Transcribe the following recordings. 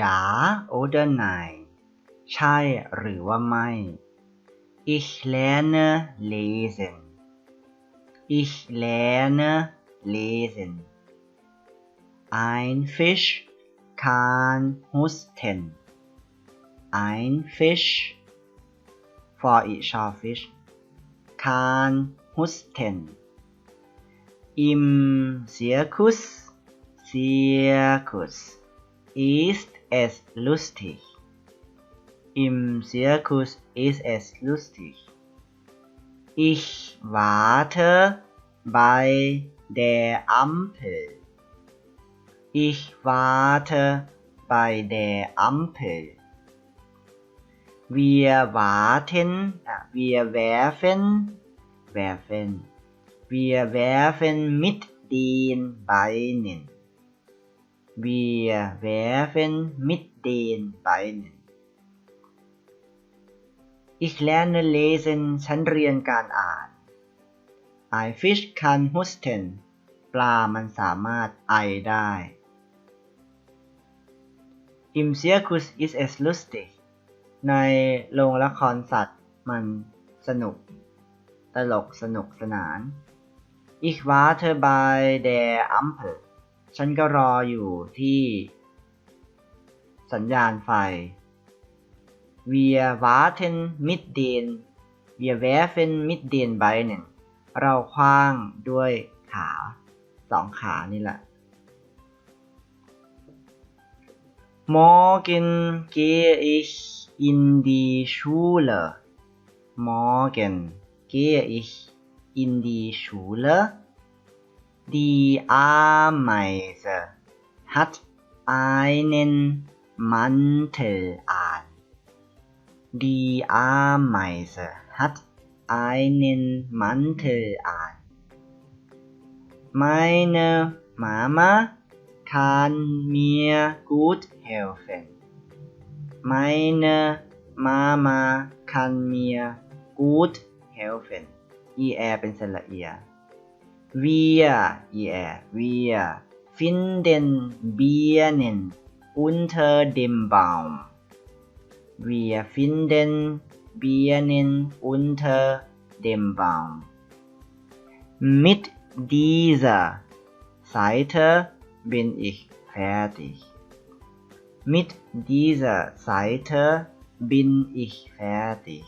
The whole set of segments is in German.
Ja oder nein ใช่หรือว่าไม่ Ich lerne lesen Ich lerne lesen Ein Fisch kann husten Ein Fisch for each of fish kann husten Im Zirkus Zirkus ist es lustig Im Zirkus ist es lustig. Ich warte bei der Ampel. Ich warte bei der Ampel. Wir warten, wir werfen, werfen. Wir werfen mit den Beinen. Wir werfen mit den Beinen. Ich lerne lesen ฉันเรียนการอ่าน I fish can husten ปลามันสามารถไอได้ Im Circus ist es lustig ในโรงละครสัตว์มันสนุก ตลกสนุกสนาน Ich warte bei der Ampel ฉันก็รออยู่ที่สัญญาณไฟ Wir warten mit den Wir werfen mit den Beinen เราคว้างด้วยขาสองขานี่แหละ Morgen gehe ich in die Schule Morgen gehe ich in die Schule Die Ameise hat einen Mantel an Die Ameise hat einen Mantel an. Meine Mama kann mir gut helfen. Meine Mama kann mir gut helfen. er เป็นสระเอีย Wir er wir finden Birnen unter dem Baum. Wir finden Birnen unter dem Baum. Mit dieser Seite bin ich fertig. Mit dieser Seite bin ich fertig.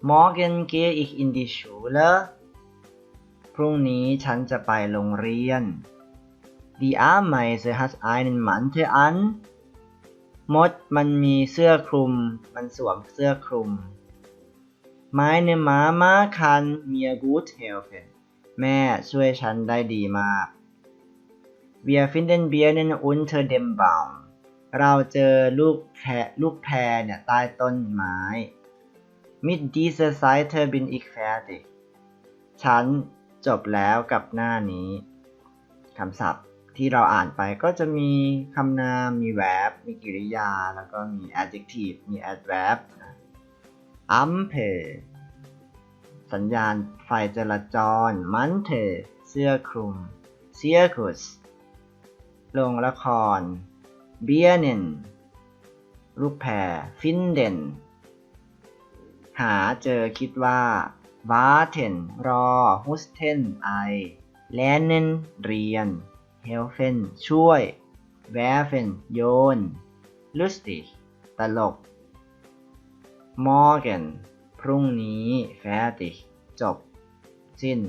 Morgen gehe ich in die Schule. พรุ่งนี้ฉันจะไปโรงเรียน Die Ameise hat einen Mantel an มดมันมีเสื้อคลุม มันสวมเสื้อคลุม Meine Mama kann mir gut helfen แม่ช่วยฉันได้ดีมาก Wir finden Birnen unter dem Baum เราเจอลูกแพลูกแพเนี่ยใต้ต้นไม้ Mit dieser Seite bin ich fertig ฉัน จบแล้วกับหน้านี้คำศัพท์ที่เราอ่านไปก็จะมีคำนาม มี verb มีกริยา แล้วก็มี adjective มี adverb ampel สัญญาณไฟจราจร mantel เสื้อคลุม circus โรงละคร Birnen ลูกแพร finden หาเจอคิดว่า warten รอ husten ไอ lernen เรียน helfen ช่วย werfen โยน lustig ตลก morgen พรุ่งนี้ fertig จบ สิ้น